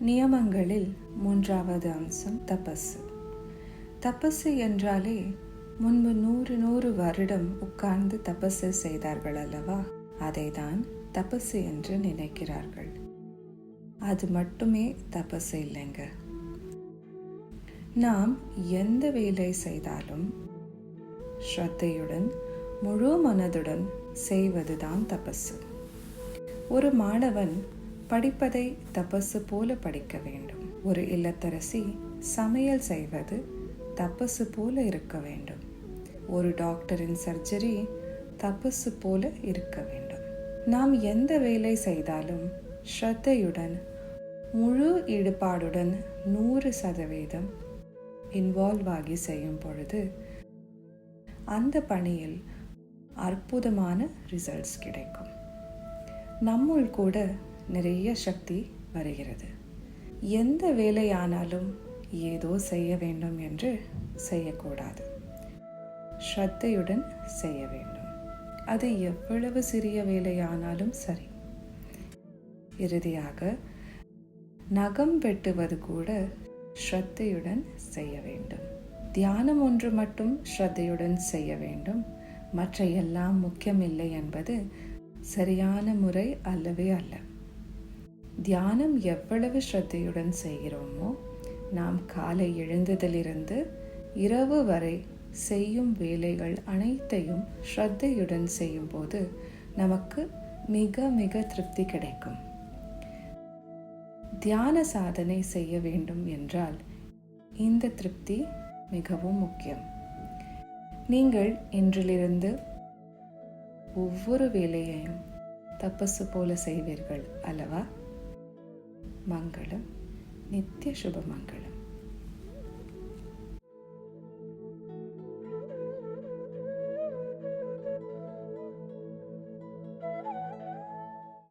நியமங்களில் மூன்றாவது அம்சம் தபசு. தபசு என்றாலே முன்பு நூறு நூறு வருடம் உட்கார்ந்து தபசு செய்தார்கள் அல்லவா? அதைதான் தபசு என்று நினைக்கிறார்கள். அது மட்டுமே தபசு இல்லைங்க. நாம் எந்த வேலை செய்தாலும் ஸ்ரத்தையுடன் முழு மனதுடன் செய்வதுதான் தபசு. ஒரு மாணவன் படிப்பதை தபசு போல படிக்க வேண்டும். ஒரு இல்லத்தரசி சமையல் செய்வது தபசு போல இருக்க வேண்டும். ஒரு டாக்டரின் சர்ஜரி தபசு போல இருக்க வேண்டும். நாம் எந்த வேலை செய்தாலும் ஸ்ரத்தையுடன் முழு ஈடுபாடுடன் நூறு சதவீதம் இன்வால்வ் ஆகி செய்யும் பொழுது அந்த பணியில் அற்புதமான ரிசல்ட்ஸ் கிடைக்கும். நம்முள் கூட நிறைய சக்தி வருகிறது. எந்த வேலையானாலும் ஏதோ செய்ய வேண்டும் என்று செய்யக்கூடாது. ஸ்ரத்தையுடன் செய்ய வேண்டும். அது எவ்வளவு சிறிய வேலையானாலும் சரி. இறுதியாக நகம் வெட்டுவது கூட ஸ்ரத்தையுடன் செய்ய வேண்டும். தியானம் ஒன்று மட்டும் ஸ்ரத்தையுடன் செய்ய வேண்டும். மற்ற எல்லாம் முக்கியமில்லை என்பது சரியான முறை அல்லவே அல்ல. தியானம் எவ்வளவு ஸ்ரத்தையுடன் செய்கிறோமோ நாம் காலை எழுந்ததிலிருந்து இரவு வரை செய்யும் வேலைகள் அனைத்தையும் ஸ்ரத்தையுடன் செய்யும்போது நமக்கு மிக மிக திருப்தி கிடைக்கும். தியான சாதனை செய்ய வேண்டும் என்றால் இந்த திருப்தி மிகவும் முக்கியம். நீங்கள் இன்றிலிருந்து ஒவ்வொரு வேலையையும் தப்பசு போல செய்வீர்கள் அல்லவா? മംഗളം നിത്യശുഭമംഗളം.